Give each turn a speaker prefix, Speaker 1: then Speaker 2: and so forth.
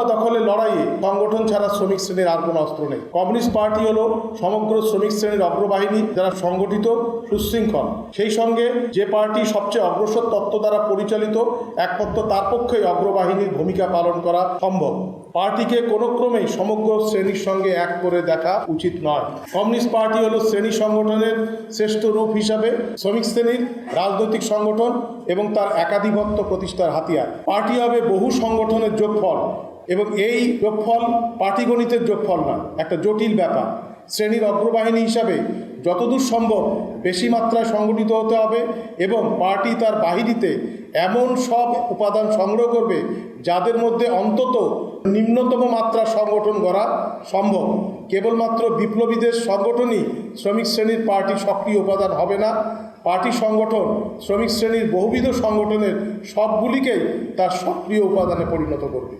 Speaker 1: ক্ষমতা দখলের লড়াইয়ে সংগঠন ছাড়া শ্রমিক শ্রেণির আর কোনো অস্ত্র নেই। কমিউনিস্ট পার্টি হলো সমগ্র শ্রমিক শ্রেণির অগ্রবাহিনী যারা সংগঠিত, সুশৃঙ্খল। সেই সঙ্গে যে পার্টি সবচেয়ে অগ্রসর তত্ত্ব দ্বারা পরিচালিত, একমাত্র তার পক্ষেই অগ্রবাহিনীর ভূমিকা পালন করা সম্ভব। পার্টিকে কোনো ক্রমেই সমগ্র শ্রেণির সঙ্গে এক করে দেখা উচিত নয়। কমিউনিস্ট পার্টি হলো শ্রেণি সংগঠনের শ্রেষ্ঠ রূপ হিসাবে শ্রমিক শ্রেণির রাজনৈতিক সংগঠন এবং তার একাধিপত্য প্রতিষ্ঠার হাতিয়ার। পার্টি হবে বহু সংগঠনের যোগফল। এবং এই যোগফল পাটিগণিতের যোগফল নয়, একটা জটিল ব্যাপার। শ্রেণির অগ্রবাহিনী হিসাবে যতদূর সম্ভব বেশি মাত্রায় সংগঠিত হতে হবে এবং পার্টি তার বাহিনীতে এমন সব উপাদান সংগ্রহ করবে যাদের মধ্যে অন্তত নিম্নতম মাত্রার সংগঠন করা সম্ভব। কেবলমাত্র বিপ্লবীদের সংগঠনই শ্রমিক শ্রেণির পার্টি সক্রিয় উপাদান হবে না। পার্টি সংগঠন শ্রমিক শ্রেণির বহুবিধ সংগঠনের সবগুলিকেই তার সক্রিয় উপাদানে পরিণত করবে।